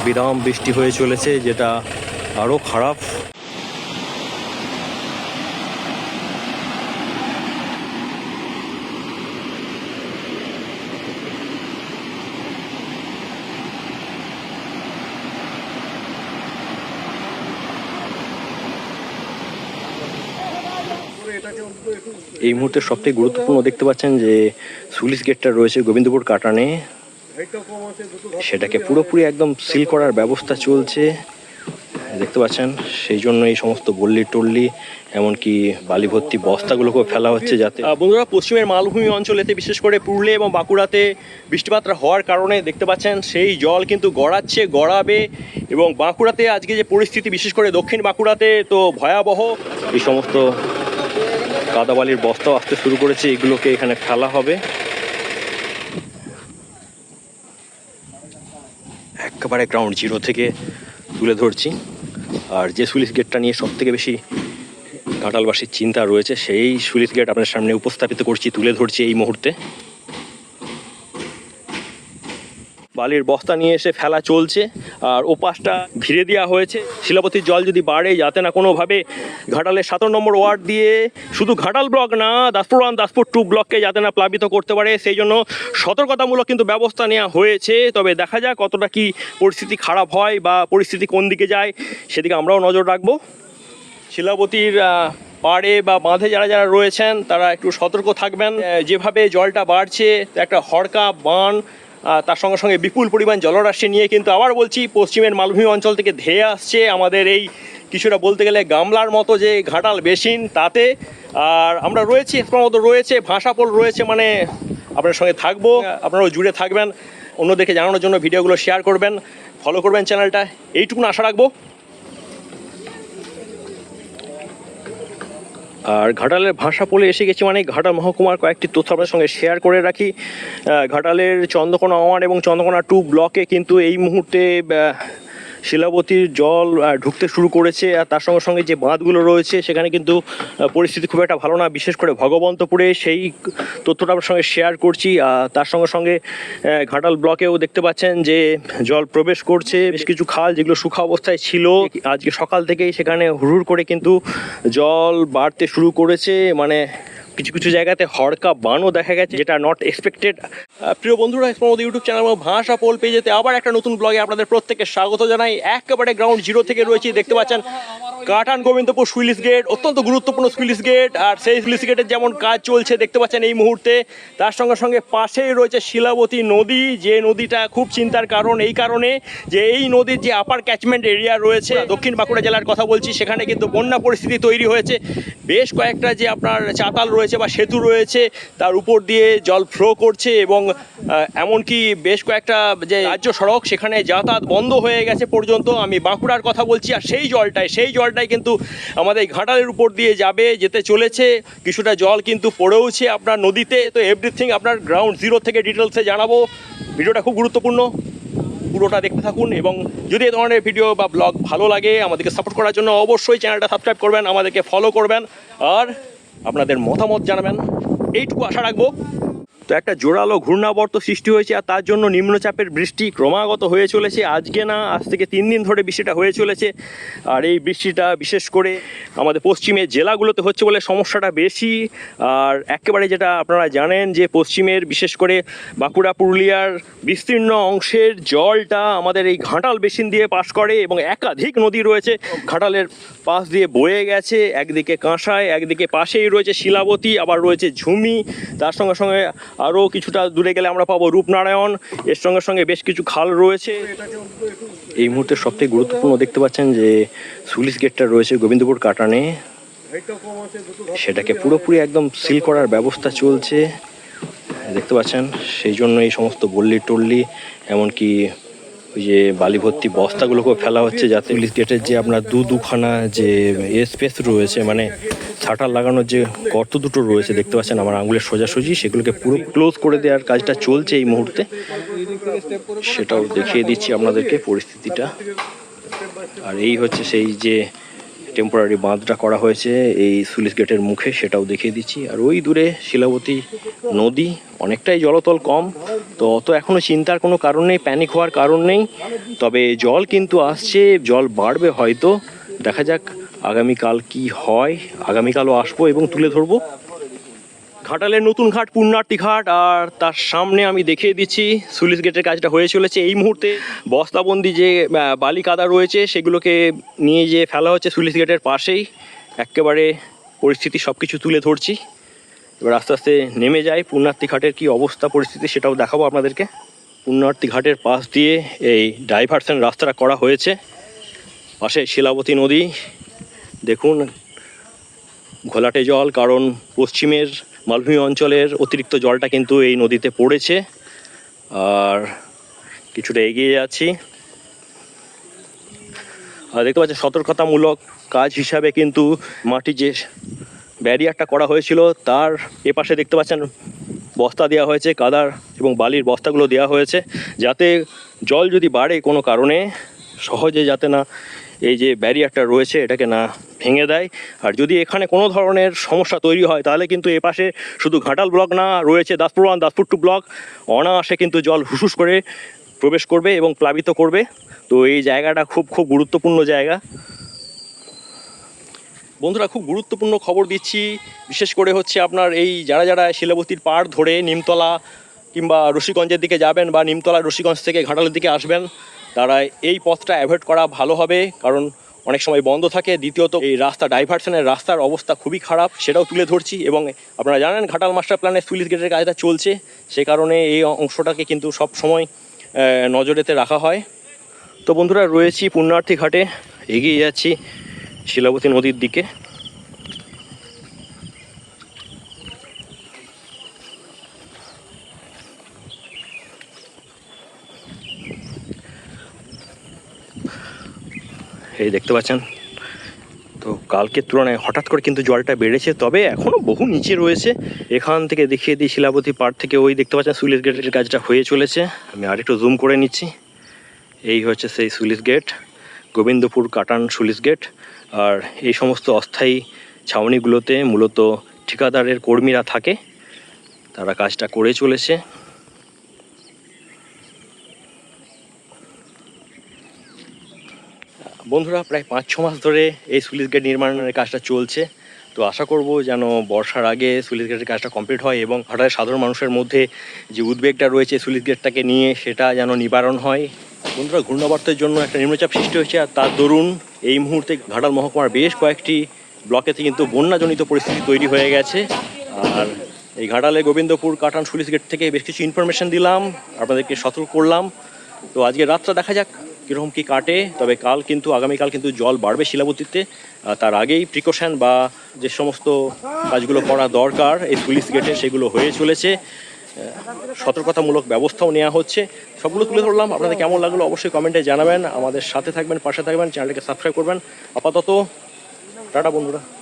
অবিরাম বৃষ্টি হয়ে চলেছে, যেটা আরও খারাপ। এই মুহূর্তে সবথেকে গুরুত্বপূর্ণ দেখতে পাচ্ছেন যে, সুলিশ গেটটা রয়েছে গোবিন্দপুর কাটানে। সেটাকে পুরোপুরি একদম সিল করার ব্যবস্থা চলছে। দেখতে পাচ্ছেন, সেই জন্য এই সমস্ত বল্লি টল্লি, এমনকি বালি ভর্তি বস্তাগুলোকেও ফেলা হচ্ছে যাতে বন্ধুরা, পশ্চিমের মালভূমি অঞ্চলেতে, বিশেষ করে পুরুলিয়া এবং বাঁকুড়াতে বৃষ্টিপাতটা হওয়ার কারণে দেখতে পাচ্ছেন, সেই জল কিন্তু গড়াচ্ছে, গড়াবে এবং বাঁকুড়াতে আজকে যে পরিস্থিতি, বিশেষ করে দক্ষিণ বাঁকুড়াতে তো ভয়াবহ। এই সমস্ত কাদাবালির বস্তাও আসতে শুরু করেছে, এগুলোকে এখানে ফেলা হবে। একেবারে গ্রাউন্ড জিরো থেকে তুলে ধরছি। আর যে সুলিশ গেটটা নিয়ে সব থেকে বেশি ঘাটালবাসীর চিন্তা রয়েছে, সেই সুলিশ গেট আপনার সামনে উপস্থাপিত করছি, তুলে ধরছি এই মুহূর্তে। বালির বস্তা নিয়ে এসে ফেলা চলছে আর ওপাশটা ঘিরে দেওয়া হয়েছে। শিলাপতির জল যদি বাড়ে, যাতে না কোনোভাবে ঘাটালের সতেরো নম্বর ওয়ার্ড দিয়ে শুধু ঘাটাল ব্লক না, দাসপুর ওয়ান, দাসপুর টু ব্লককে যাতে না প্লাবিত করতে পারে, সেই জন্য সতর্কতামূলক কিন্তু ব্যবস্থা নেওয়া হয়েছে। তবে দেখা যাক কতটা কি পরিস্থিতি খারাপ হয় বা পরিস্থিতি কোন দিকে যায়, সেদিকে আমরাও নজর রাখব। শিলাবতীর পাড়ে বা বাঁধে যারা যারা রয়েছেন, তারা একটু সতর্ক থাকবেন। যেভাবে জলটা বাড়ছে, একটা হড়কা বান তার সঙ্গে সঙ্গে বিপুল পরিমাণ জলরাশি নিয়ে কিন্তু আবার বলছি, পশ্চিমের মালভূমি অঞ্চল থেকে ধেয়ে আসছে আমাদের এই কিছুটা বলতে গেলে গামলার মতো যে ঘাটাল বেসিন, তাতে আর আমরা রয়েছি প্রথমত রয়েছে, ভাষাপোল রয়েছে মানে আপনার সঙ্গে থাকব, আপনারাও জুড়ে থাকবেন। অন্যদেরকে জানানোর জন্য ভিডিওগুলো শেয়ার করবেন ফলো করবেন চ্যানেলটা, এইটুকুন আশা রাখব। আর ঘাটালের ভাষা পড়ে এসে গেছি মানে ঘাটাল মহকুমার কয়েকটি তথ্য আপনার সঙ্গে শেয়ার করে রাখি। ঘাটালের চন্দ্রকোনা ওয়ান এবং চন্দ্রকোনা টু ব্লকে কিন্তু এই মুহূর্তে শিলাবতীর জল ঢুকতে শুরু করেছে আর তার সঙ্গে সঙ্গে যে বাঁধগুলো রয়েছে সেখানে কিন্তু পরিস্থিতি খুব একটা ভালো না। বিশেষ করে ভগবন্তপুরে সেই তথ্যটা আপনার সঙ্গে শেয়ার করছি। আর তার সঙ্গে সঙ্গে ঘাটাল ব্লকেও দেখতে পাচ্ছেন যে জল প্রবেশ করছে। বেশ কিছু খাল যেগুলো শুখা অবস্থায় ছিল, আজকে সকাল থেকেই সেখানে হুড় করে কিন্তু জল বাড়তে শুরু করেছে। মানে কিছু কিছু জায়গাতে হড়কা বানও দেখা গেছে, যেটা নট এক্সপেক্টেড প্রিয় বন্ধুরা আমাদের ইউটিউব চ্যানেল ভাষা পোল পেজেতে আবার একটা নতুন ব্লগে আপনাদের প্রত্যেককে স্বাগত জানাই। একেবারে গ্রাউন্ড জিরো থেকে রয়েছি, দেখতে পাচ্ছেন কাটান গোবিন্দপুর সুইলিস গেট, অত্যন্ত গুরুত্বপূর্ণ সুইলিস গেট, আর সেই সুইলিস গেটের যেমন কাজ চলছে, দেখতে পাচ্ছেন এই মুহূর্তে। তার সঙ্গে সঙ্গে পাশেই রয়েছে শিলাবতী নদী, যে নদীটা খুব চিন্তার কারণ এই কারণে যে এই নদীর যে আপার ক্যাচমেন্ট এরিয়া রয়েছে, দক্ষিণ বাঁকুড়া জেলার কথা বলছি, সেখানে কিন্তু বন্যা পরিস্থিতি তৈরি হয়েছে। বেশ কয়েকটা যে আপনার চাতাল রয়েছে বা সেতু রয়েছে, তার উপর দিয়ে জল ফ্লো করছে এবং এমনকি বেশ কয়েকটা যে রাজ্য সড়ক সেখানে যাতায়াত বন্ধ হয়ে গেছে পর্যন্ত। আমি বাঁকুড়ার কথা বলছি, আর সেই জলটাই সেই জলটাই কিন্তু আমাদের ঘাটালের উপর দিয়ে যাবে, যেতে চলেছে। কিছুটা জল কিন্তু পড়েওছে আপনার নদীতে। তো এভরিথিং আপনার গ্রাউন্ড জিরো থেকে ডিটেলসে জানাব। ভিডিওটা খুব গুরুত্বপূর্ণ। পুরোটা দেখতে থাকুন এবং যদি এ ধরনের ভিডিও বা ব্লগ ভালো লাগে আমাদেরকে সাপোর্ট করার জন্য অবশ্যই চ্যানেলটা সাবস্ক্রাইব করবেন, আমাদেরকে ফলো করবেন। আর আপনাদের মতামত জানাবেন। এইটুকু আশা রাখব। তো একটা জোরালো ঘূর্ণাবর্ত সৃষ্টি হয়েছে আর তার জন্য নিম্নচাপের বৃষ্টি ক্রমাগত হয়ে চলেছে। আজকে না, আজ থেকে তিন দিন ধরে বৃষ্টিটা হয়ে চলেছে। আর এই বৃষ্টিটা বিশেষ করে আমাদের পশ্চিমের জেলাগুলোতে হচ্ছে বলে সমস্যাটা বেশি। আর একেবারে যেটা আপনারা জানেন যে পশ্চিমের বিশেষ করে বাঁকুড়া, পুরুলিয়ার বিস্তীর্ণ অংশের জলটা আমাদের এই ঘাটাল বেসিন দিয়ে পাস করে এবং একাধিক নদী রয়েছে ঘাটালের পাশ দিয়ে বয়ে গেছে। একদিকে কাঁসায় একদিকে পাশেই রয়েছে শিলাবতী, আবার রয়েছে ঝুমি। তার সঙ্গে সঙ্গে আরও কিছুটা দূরে গেলে আমরা পাবো রূপনারায়ণ। এর সঙ্গে সঙ্গে বেশ কিছু খাল রয়েছে। এই মুহূর্তে সবথেকে গুরুত্বপূর্ণ দেখতে পাচ্ছেন যে সুলিশ গেটটা রয়েছে গোবিন্দপুর কাটানে। সেটাকে পুরোপুরি একদম সিল করার ব্যবস্থা চলছে। দেখতে পাচ্ছেন, সেই জন্য এই সমস্ত বল্লি টল্লি, এমনকি ওই যে বালি ভর্তি বস্তাগুলোকেও ফেলা হচ্ছে যাতে পুলিশ গেটের যে আপনার দু দুখানা যে স্পেস রয়েছে মানে শাটার লাগানোর যে গর্ত দুটো রয়েছে, দেখতে পাচ্ছেন আমার আঙুলের সোজাসুজি, সেগুলোকে পুরো ক্লোজ করে দেওয়ার কাজটা চলছে এই মুহূর্তে। সেটাও দেখিয়ে দিচ্ছি আপনাদেরকে পরিস্থিতিটা। আর এই হচ্ছে সেই যে টেম্পোরারি বাঁধটা করা হয়েছে, এই সুলিশ গেটের মুখে, সেটাও দেখিয়ে দিচ্ছি। আর ওই দূরে শিলাবতী নদী, অনেকটাই জলতল কম, তো অত এখনও চিন্তার কোনো কারণ নেই প্যানিক হওয়ার কারণ নেই। তবে জল কিন্তু আসছে, জল বাড়বে হয়তো। দেখা যাক আগামীকাল কি হয়? আগামীকালও আসব এবং তুলে ধরবো। ঘাটালের নতুন ঘাট, পুণ্যার্থী ঘাট, আর তার সামনে আমি দেখিয়ে দিচ্ছি সুলিশ গেটের কাজটা হয়ে চলেছে। এই মুহূর্তে বস্তাবন্দি যে বালি কাদা রয়েছে, সেগুলোকে নিয়ে যে ফেলা হচ্ছে সুলিশ গেটের পাশেই। একেবারে পরিস্থিতি সব কিছু তুলে ধরছি। এবার আস্তে আস্তে নেমে যায় পুণ্যার্থী ঘাটের কি অবস্থা, পরিস্থিতি সেটাও দেখাবো আপনাদেরকে। পুণ্যার্থী ঘাটের পাশ দিয়ে এই ডাইভারশন রাস্তাটা করা হয়েছে। পাশে শিলাবতী নদী দেখুন, ঘোলাটে জল, কারণ পশ্চিমের মালভূমি অঞ্চলের অতিরিক্ত জলটা কিন্তু এই নদীতে পড়েছে। আর কিছুটা এগিয়ে যাচ্ছি। আর দেখতে পাচ্ছেন, সতর্কতামূলক কাজ হিসাবে কিন্তু মাটি যে ব্যারিয়ারটা করা হয়েছিল, তার এপাশে দেখতে পাচ্ছেন, বস্তা দেওয়া হয়েছে, কাদার এবং বালির বস্তাগুলো দেওয়া হয়েছে। যাতে জল যদি বাড়ে কোনো কারণে সহজে যাতে না এই যে ব্যারিয়ারটা রয়েছে এটাকে না ভেঙে দেয়। আর যদি এখানে কোনো ধরনের সমস্যা তৈরি হয়, তাহলে কিন্তু এপাশে শুধু ঘাটাল ব্লক না, রয়েছে Daspur one, Daspur two block. অনায়াসে কিন্তু জল হুসুস করে প্রবেশ করবে এবং প্লাবিত করবে। তো এই জায়গাটা খুব খুব গুরুত্বপূর্ণ জায়গা। বন্ধুরা, খুব গুরুত্বপূর্ণ খবর দিচ্ছি। বিশেষ করে হচ্ছে আপনার এই যারা যারা শিলাবতীর পাড় ধরে নিমতলা কিংবা রশিগঞ্জের দিকে যাবেন বা নিমতলা রশিগঞ্জ থেকে ঘাটালের দিকে আসবেন তারা এই পথটা অ্যাভয়েড করা ভালো হবে, কারণ অনেক সময় বন্ধ থাকে। দ্বিতীয়ত, এই রাস্তা ডাইভারশনের রাস্তার অবস্থা খুবই খারাপ, সেটাও তুলে ধরছি এবং আপনারা জানেন ঘাটাল মাস্টার প্ল্যানে সুইলিশ গেটের কাজটা চলছে। সে কারণে এই অংশটাকে কিন্তু সব সময় নজরেতে রাখা হয়। তো বন্ধুরা, রয়েছি পুণ্যার্থী ঘাটে, এগিয়ে যাচ্ছি শিলাবতী নদীর দিকে। এই দেখতে পাচ্ছেন? তো কালকের তুলনায় হঠাৎ করে কিন্তু জলটা বেড়েছে, তবে এখনও বহু নিচে রয়েছে। এখান থেকে দেখিয়ে দিই শিলাবতী পাড় থেকে, ওই দেখতে পাচ্ছেন সুইলিশ গেটের কাজটা হয়ে চলেছে। আমি আরেকটু জুম করে নিচ্ছি। এই হচ্ছে সেই সুইলিশ গেট, গোবিন্দপুর কাটান সুলিশ গেট। আর এই সমস্ত অস্থায়ী ছাউনিগুলোতে মূলত ঠিকাদারের কর্মীরা থাকে। তারা কাজটা করে চলেছে। বন্ধুরা, প্রায় পাঁচ, ছ মাস ধরে এই সুইলিশ গেট নির্মাণের কাজটা চলছে। তো আশা করব যেন বর্ষার আগে সুইলিশ গেটের কাজটা কমপ্লিট হয় এবং হঠাৎ সাধারণ মানুষের মধ্যে যে উদ্বেগটা রয়েছে সুইলিশ গেটটাকে নিয়ে, সেটা যেন নিবারণ হয়। বন্ধুরা, ঘূর্ণাবর্তের জন্য একটা নিম্নচাপ সৃষ্টি হয়েছে। আর তার দরুন এই মুহূর্তে ঘাটাল মহকুমার বেশ কয়েকটি ব্লকেতে কিন্তু বন্যাজনিত পরিস্থিতি তৈরি হয়ে গেছে। আর এই ঘাটালে গোবিন্দপুর কাটান সুলিশ গেট থেকে বেশ কিছু ইনফরমেশন দিলাম, আপনাদেরকে সতর্ক করলাম। তো আজকে রাতটা দেখা যাক। কীরকম কী কাটে, তবে কাল কিন্তু, আগামীকাল কিন্তু জল বাড়বে শিলাবতীতে। তার আগেই প্রিকশন বা যে সমস্ত কাজগুলো করা দরকার, এই পুলিশ গেটে সেগুলো হয়ে চলেছে। সতর্কতামূলক ব্যবস্থাও নেওয়া হচ্ছে। সবগুলো তুলে ধরলাম। আপনাদের কেমন লাগল অবশ্যই কমেন্টে জানাবেন। আমাদের সাথে থাকবেন, পাশে থাকবেন চ্যানেলটাকে সাবস্ক্রাইব করবেন। আপাতত, টাটা বন্ধুরা।